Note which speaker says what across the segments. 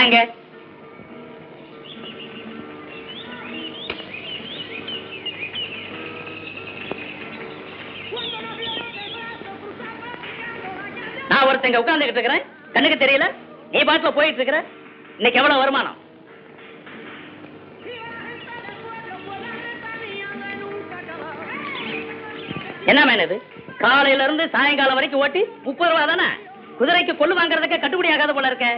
Speaker 1: வாங்க. நான் ஒருத்தங்க உட்கார்ந்துகிட்டு இருக்கிறேன். கண்ணுக்கு தெரியல? நீ பாட்டுல போயிட்டு இருக்கிற? இன்னைக்கு எவ்வளவு வருமானம்? என்ன மேன் இது? காலையில இருந்து சாயங்காலம் வரைக்கும் ஓட்டி முப்பது ரூபா தானே? குதிரைக்கு கொள்ளு வாங்குறதுக்கு கட்டுப்படி ஆகாத போல இருக்க.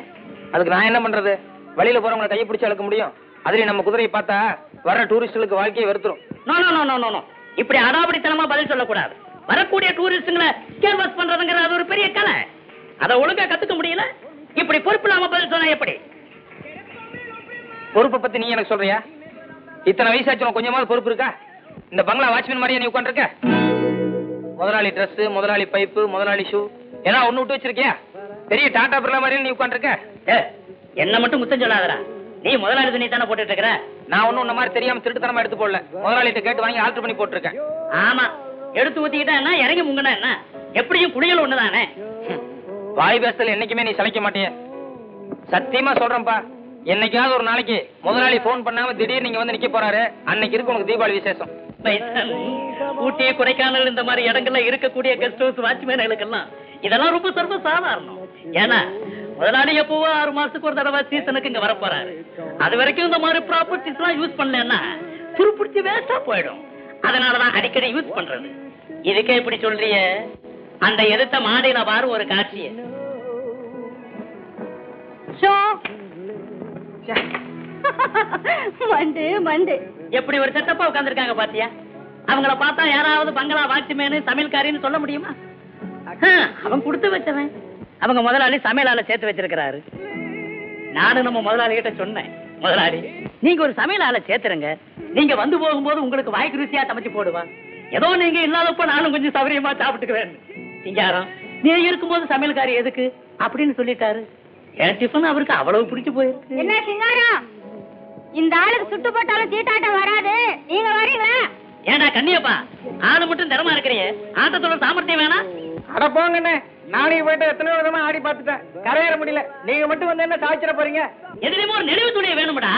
Speaker 2: அதுக்கு நான் என்ன பண்றது? வழியில போறவங்களை கையை பிடிச்சி அழுக்க முடியும். அதுலயும் நம்ம குதிரையை பார்த்தா வர்ற டூரிஸ்டுகளுக்கு வாழ்க்கையை வெறுத்துரும்.
Speaker 1: No no no no no no இப்படி அடாபடித்தனமா பதில் சொல்லக்கூடாது. வரக்கூடிய டூரிஸ்டுங்களை கேர்வஸ் பண்றதுங்கிற அது ஒரு பெரிய கலை. அதை ஒழுங்கா கத்துக்க முடியல. இப்படி பொறுப்பு இல்லாம பதில் சொன்னா எப்படி?
Speaker 2: பொறுப்பை பத்தி நீ எனக்கு சொல்றியா? இத்தனை வயசாச்சு கொஞ்சமாவது பொறுப்பு இருக்கா? இந்த பங்களா வாட்ச்மேன் மாதிரியே நீ உட்காந்துருக்க முதலாளி ட்ரெஸ் முதலாளி பைப்பு முதலாளி ஷூ ஏன்னா ஒண்ணு விட்டு வச்சிருக்கியா? பெரிய டாடா பிர்லா மாதிரியே நீ உட்காந்துருக்க
Speaker 1: என்ன மட்டும் முத்தம் சொல்லாதடா. நீ முதலாளி துணி தானே போட்டுட்டு இருக்கிற
Speaker 2: நான் ஒண்ணும் உன்ன மாதிரி தெரியாம திருட்டுத்தனமா எடுத்து போடல முதலாளிகிட்ட கேட்டு வாங்கி ஆல்டர் பண்ணி போட்டிருக்கேன்.
Speaker 1: ஆமா. எடுத்து ஊத்திக்கிட்டா என்ன? இறங்கி முங்கினா என்ன? எப்படியும் குளியல் ஒண்ணுதானே.
Speaker 2: வாய் பேசல என்னைக்குமே நீ சளைக்க மாட்டிய. சத்தியமா சொல்றேன்ப்பா என்னைக்காவது ஒரு நாளைக்கு முதலாளி ஃபோன் பண்ணாம திடீர்னு நீங்க வந்து நிக்க போறாரு. அன்னைக்கு இருக்கு உனக்கு தீபாவளி விசேஷம்.
Speaker 1: ஊட்டி கொடைக்கானல் இந்த மாதிரி இடங்கள்ல இருக்கக்கூடிய கெஸ்ட் ஹவுஸ் வாட்ச்மேன்களுக்கெல்லாம் இதெல்லாம் ரொம்ப சர்வ சாதாரணம். ஏன்னா முதலாளி எப்பவோ ஆறு மாசத்துக்கு ஒரு தடவை சீசனுக்கு இங்க வர போறாரு அது வரைக்கும் இந்த மாதிரி ப்ராப்பர்ட்டிஸ் எல்லாம் யூஸ் பண்ணலன்னா துருப்பிடிச்சு வேஸ்டா போயிடும். அதனாலதான் அடிக்கடி யூஸ் பண்றது. இதுக்கே இப்படி சொல்றிய? அந்த எதிர்த்த மாடியில பாரு ஒரு காட்சிய.
Speaker 3: மண்டு மண்டு.
Speaker 1: எப்படி ஒரு செட்டப்பா உட்கார்ந்திருக்காங்க பாத்தியா? அவங்கள பார்த்தா யாராவது பங்களா வாட்ச்மேனு சமையல்காரின்னு சொல்ல முடியுமா? அவன் கொடுத்து வச்சவன். அவங்க முதலாளி சமையலால சேர்த்து வச்சிருக்கிறாரு. நானும் நம்ம முதலாளி கிட்ட சொன்னேன் முதலாளி நீங்க ஒரு சமையலால சேர்த்துருங்க. நீங்க வந்து போகும்போது உங்களுக்கு வாய்க்கு ருசியா சமைச்சு போடுவா ஏதோ நீங்க இல்லாதப்ப நானும் கொஞ்சம் சௌகரியமா சாப்பிட்டுக்குவேன். சிங்காரம் நீ இருக்கும்போது சமையல்காரி எதுக்கு? அப்படின்னு சொல்லிட்டாரு. என் டிஃபன் அவருக்கு அவ்வளவு பிடிச்சு போயிருக்கு.
Speaker 3: என்ன சிங்காரம்? இந்த ஆளுக்கு சுட்டு போட்டாலும் சீட்டாட்டம் வராது. நீங்க வரீங்களா
Speaker 1: ஏண்டா கண்ணியப்பா? ஆளு மட்டும் திறமா இருக்கிறீங்க. ஆட்டத்தோட சாமர்த்தியம் வேணா
Speaker 2: அட போங்கண்ணே. நாளைக்கு போயிட்டு எத்தனை விதமா ஆடி பார்த்துட்டேன். கரையேற முடியல. நீங்க மட்டும் வந்து என்ன சாய்ச்சிட போறீங்க?
Speaker 1: எதுலயுமே ஒரு நெளிவு துணியை வேணும்டா.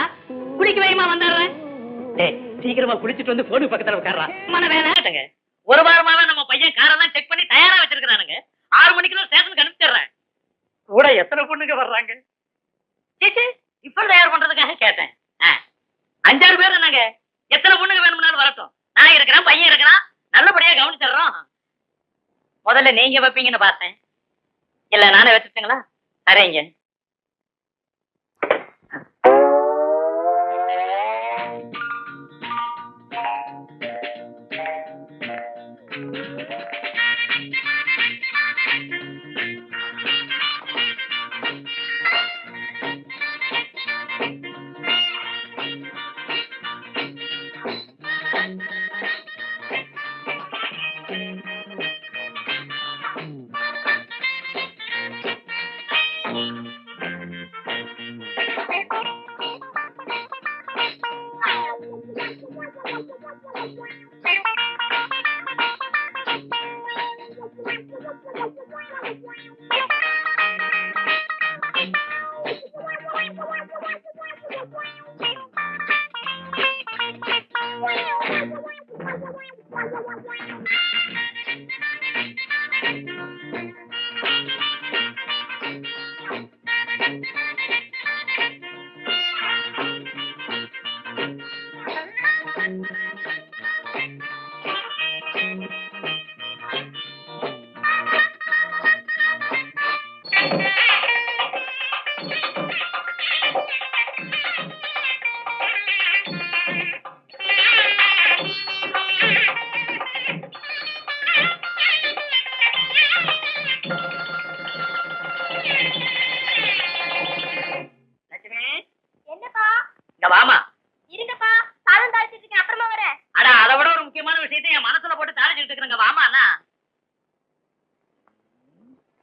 Speaker 1: குளிக்க வைமா வந்துடுறேன் டேய் சீக்கிரமா குளிச்சிட்டு வந்து போனு பக்கத்துல உட்கார்றான் மன வேலை ஆட்டுங்க ஒரு வாரமாவே நம்ம பையன் காரெல்லாம் செக் பண்ணி தயாரா வச்சிருக்கானுங்க ஆறு மணிக்கு ஸ்டேஷனுக்கு அனுப்பிச்சிடுறேன். கூட எத்தனை பொண்ணுங்க வர்றாங்க? சேச்சே இப்ப தயார் பண்றதுக்காக கேட்டேன். அஞ்சாறு பேர் என்னங்க? எத்தனை பொண்ணுங்க வேணும்னாலும் வரட்டும். நான் இருக்கிறேன் பையன் இருக்கிறான். நல்லபடியா கவனிச்சிடுறோம். முதல்ல நீங்க வைப்பீங்கன்னு பார்த்தேன். இல்லை நானே வச்சுட்டுங்களா சரிங்க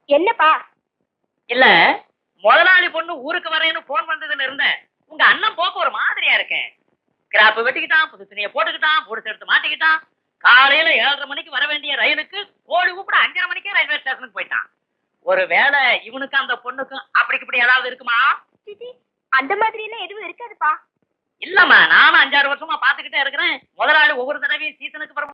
Speaker 3: என்னப்பா?
Speaker 1: இல்ல முதலாளி பொண்ணு ஊருக்கு வரேன்னு போன் வந்ததுல இருந்த உங்க அண்ணன் போக்க ஒரு மாதிரியா இருக்கேன். கிராப் வெட்டிக்கிட்டான் புது துணியை போட்டுக்கிட்டான் பொடிச்சு எடுத்து மாட்டிக்கிட்டான். காலையில ஏழரை மணிக்கு வர வேண்டிய ரயிலுக்கு கோடி கூப்பிட அஞ்சரை மணிக்கே ரயில்வே ஸ்டேஷனுக்கு போயிட்டான். ஒருவேளை இவனுக்கு அந்த பொண்ணுக்கும் அப்படிக்கு இப்படி ஏதாவது இருக்குமா?
Speaker 4: அந்த மாதிரி எல்லாம் எதுவும் இருக்காதுப்பா.
Speaker 1: இல்லம்மா நானும் அஞ்சாறு வருஷமா பாத்துக்கிட்டே இருக்கிறேன். முதலாளி ஒவ்வொரு தடவையும் சீசனுக்கு பிறகு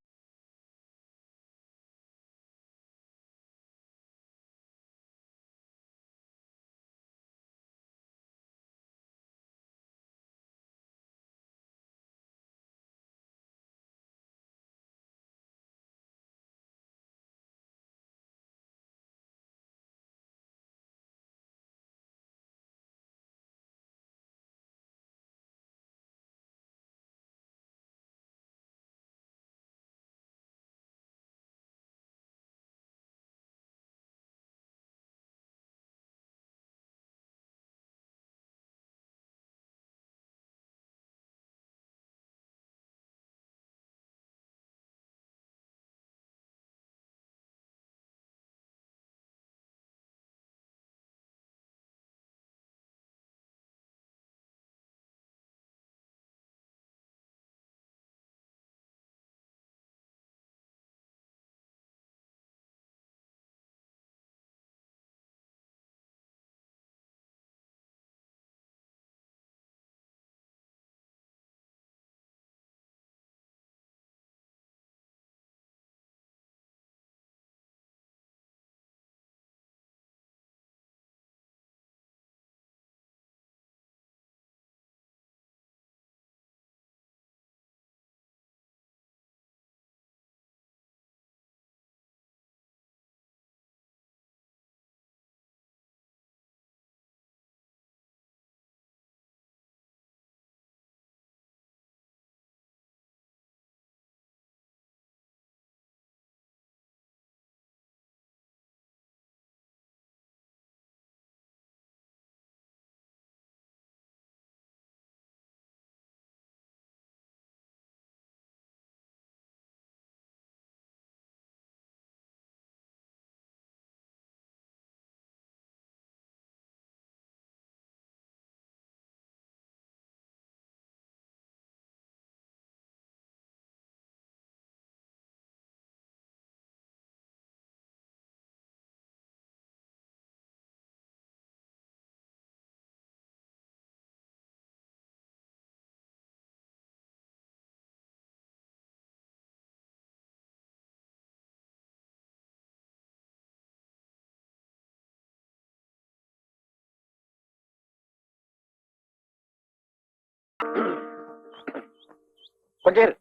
Speaker 5: கொஞ்சம்.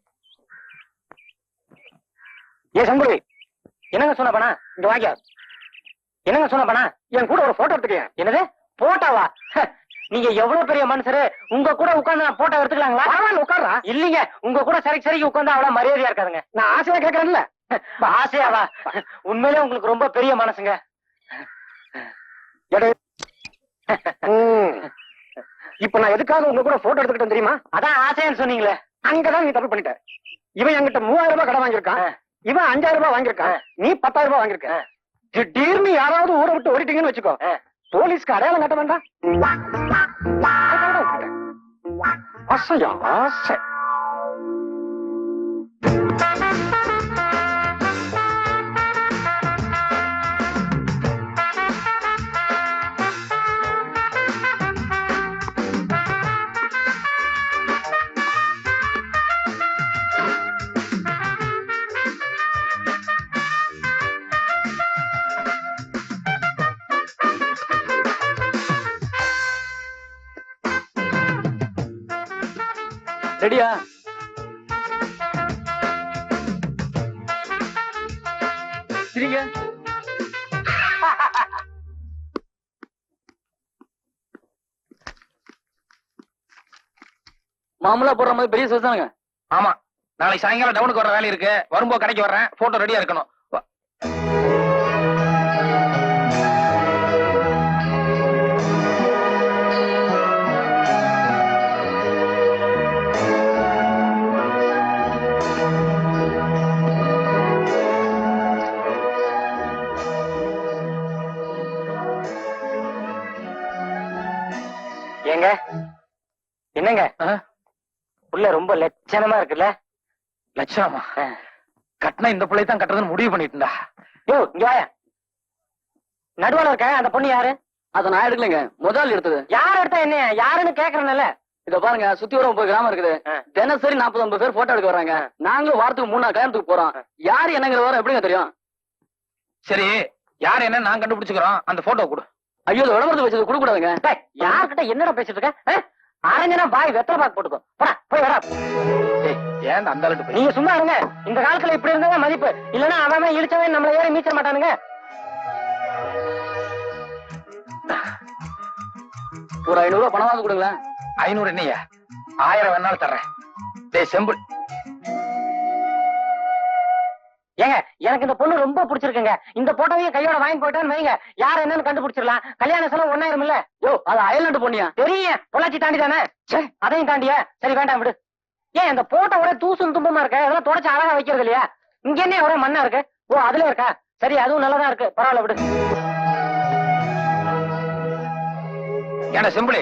Speaker 5: ஏ சங்குருவி என்னங்க சொன்ன பண்ணா இங்க வாங்க. என்னங்க சொன்ன பண்ணா என் கூட ஒரு போட்டோ எடுத்துக்கேன் என்னது? போட்டோவா நீங்க எவ்வளவு பெரிய மனுஷரு? உங்க கூட உட்கார்ந்து நான் போட்டோ எடுத்துக்கலாங்களா? பரவாயில்ல இல்லீங்க. உங்க கூட சரி சரிக்கு உட்கார்ந்து அவ்வளவு மரியாதையா இருக்காதுங்க. நான் ஆசையா கேக்குறேன்ல ஆசையாவா? உண்மையிலே உங்களுக்கு ரொம்ப பெரிய மனசுங்க. இப்ப நான் எதுக்காக உங்க கூட போட்டோ எடுத்துக்கிட்டேன் தெரியுமா? அதான் ஆசைன்னு சொன்னீங்களே. அங்கதான் நீ தப்பு பண்ணிட்ட. இவன் என்கிட்ட மூவாயிரம் ரூபாய் கடன் வாங்கியிருக்கான். இவன் அஞ்சாயிரம் ரூபாய் வாங்கியிருக்கான். நீ பத்தாயிரம் ரூபாய் வாங்கியிருக்க. திடீர்னு யாராவது ஊரை விட்டு ஓடிட்டீங்கன்னு வச்சுக்கோ. போலீஸ்க்கு அடையாளம் கட்ட வேண்டாம். அசையா ஆசை. சரிங்க. மாமூலா போடுற மாதிரி பெரிய சைஸ் தானுங்க ஆமா. நாளைக்கு சாயங்காலம் டவுனுக்கு வர வேலை இருக்கு. வரும்போது கடைக்கு வர்றேன். போட்டோ ரெடியா இருக்கணும். லட்சணமா இருக்குல்ல? லட்சணமா கட்டினா இந்த பிள்ளை தான் கட்டுறதுன்னு முடிவு பண்ணிட்டுண்டா யோ இங்க வாயா. நடுவால இருக்க அந்த பொண்ணு யாரு?
Speaker 6: அத நான் எடுக்கலைங்க. முதல் எடுத்தது.
Speaker 7: யார் எடுத்தா என்ன? யாருன்னு கேக்குறேன்ல.
Speaker 6: இத பாருங்க சுத்தி வர முப்பது கிராமம் இருக்குது. தினசரி நாற்பது ஐம்பது பேர் போட்டோ எடுக்க வர்றாங்க நாங்களும் வாரத்துக்கு மூணு நாள் கல்யாணத்துக்கு போறோம். யாரு என்னங்கிற வர எப்படிங்க தெரியும்?
Speaker 2: சரி யார் என்ன நான் கண்டுபிடிச்சுக்கிறோம். அந்த போட்டோ கொடு.
Speaker 6: ஐயோ இது விளம்பரத்தை வச்சது கொடுக்க கூடாதுங்க
Speaker 7: யார்கிட்ட என்னடா பேசிட்டு இருக்க? அரஞ்சனா பாய் வெத்தலை பாக்கு போட்டுக்கோ. போடா போய் வரா
Speaker 2: ஏன் அந்த போய்?
Speaker 7: நீங்க சும்மா இருங்க. இந்த காலத்துல இப்படி இருந்தா மதிப்பு. இல்லன்னா அவன் இழுச்சவன் நம்மள ஏறி மீச்ச மாட்டானுங்க.
Speaker 6: ஒரு ஐநூறு ரூபாய் பணமாவது கொடுங்களேன்.
Speaker 2: ஐநூறு என்னையா? ஆயிரம் வேணாலும் தர்றேன். டேய் செம்பிள்
Speaker 7: ஏங்க எனக்கு இந்த பொண்ணு ரொம்ப பிடிச்சிருக்குங்க. இந்த போட்டோவையும் கையோட வாங்கி போயிட்டான்னு வைங்க. யார் என்னன்னு கண்டுபிடிச்சிடலாம். கல்யாண செலவு ஒன்னாயிரம் இல்ல.
Speaker 6: யோ அது அயல்நாட்டு பொண்ணியா?
Speaker 7: தெரியும் பொள்ளாச்சி தாண்டி தானே? அதையும் தாண்டியா? சரி வேண்டாம் விடு. ஏன் இந்த போட்டோ ஒரே தூசும் தும்பமா இருக்க? அதெல்லாம் தொடச்சு அழகா வைக்கிறது இல்லையா? இங்க என்ன ஒரே மண்ணா இருக்கு? ஓ அதுல இருக்கா? சரி அதுவும் நல்லதா இருக்கு. பரவாயில்ல விடு.
Speaker 2: ஏன்னா செம்பிளி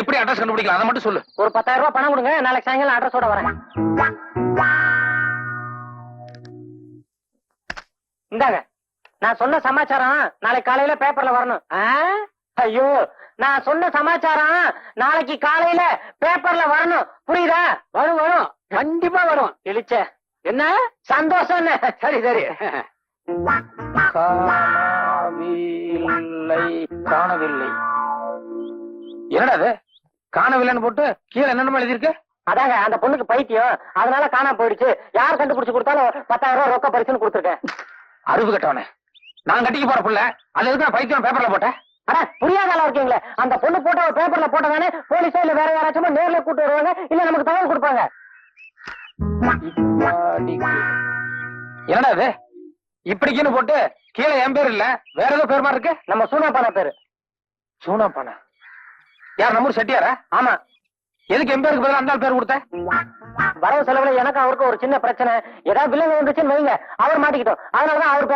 Speaker 2: எப்படி அட்ரஸ் கண்டுபிடிக்கலாம்? அதை மட்டும் சொல்லு.
Speaker 7: ஒரு பத்தாயிரம் ரூபாய் பணம் கொடுங்க நாளைக்கு சாயங்காலம் அட்ரஸோட வரேன். இந்தாங்க நான் சொன்ன சமாச்சாரம் நாளைக்கு காலையில பேப்பர்ல வரணும். ஐயோ நான் சொன்ன சமாச்சாரம் நாளைக்கு காலையில பேப்பர்ல வரணும். புரியுதா? வரும் வரும். கண்டிப்பா வரும். எழுச்ச. என்ன? சந்தோஷம் சரி சரி.
Speaker 2: காணவில்லை காணவில்லை. என்னடா அது? காணவில்லைன்னு போட்டு கீழே என்னென்னமோ எழுதியிருக்கு?
Speaker 7: அதாங்க அந்த பொண்ணுக்கு பைத்தியம். அதனால காணாம போயிடுச்சு. யார் கண்டுபிடிச்சு கொடுத்தாலும் பத்தாயிரம் ரூபாய் ரொக்க பரிசுன்னு கொடுத்துருக்கேன்.
Speaker 2: அறிவு கட்டவனே. நான் கட்டிக்க போற புள்ள அது எதுக்கு பைத்தியம் பேப்பர்ல போட்டேன்?
Speaker 7: அட புரியாத அளவு இருக்கீங்களே. அந்த பொண்ணு போட்டோ பேப்பர்ல போட்டதானே? போலீஸோ இல்ல வேற யாராச்சும் நேர்ல கூட்டு வருவாங்க? இல்ல நமக்கு தகவல் கொடுப்பாங்க.
Speaker 2: என்னடா இது? இப்படிக்குன்னு போட்டு கீழே என் பேர் இல்ல வேற ஏதோ பேர் மாதிரி இருக்கு?
Speaker 7: நம்ம சூனா பானா பேரு.
Speaker 2: சூனா பானா யார் நம்ம செட்டியாரா?
Speaker 7: ஆமா.
Speaker 2: எதுக்கு என் பேருக்கு அந்த பேர் கொடுத்த
Speaker 7: வரவு செலவுல எனக்கு அவருக்கு ஒரு சின்ன பிரச்சனை. ஏதாவது வில்லங்க வந்துச்சுன்னு வைங்க. அவர் மாட்டிக்கிட்டோம். அதனாலதான் அவர் பேர்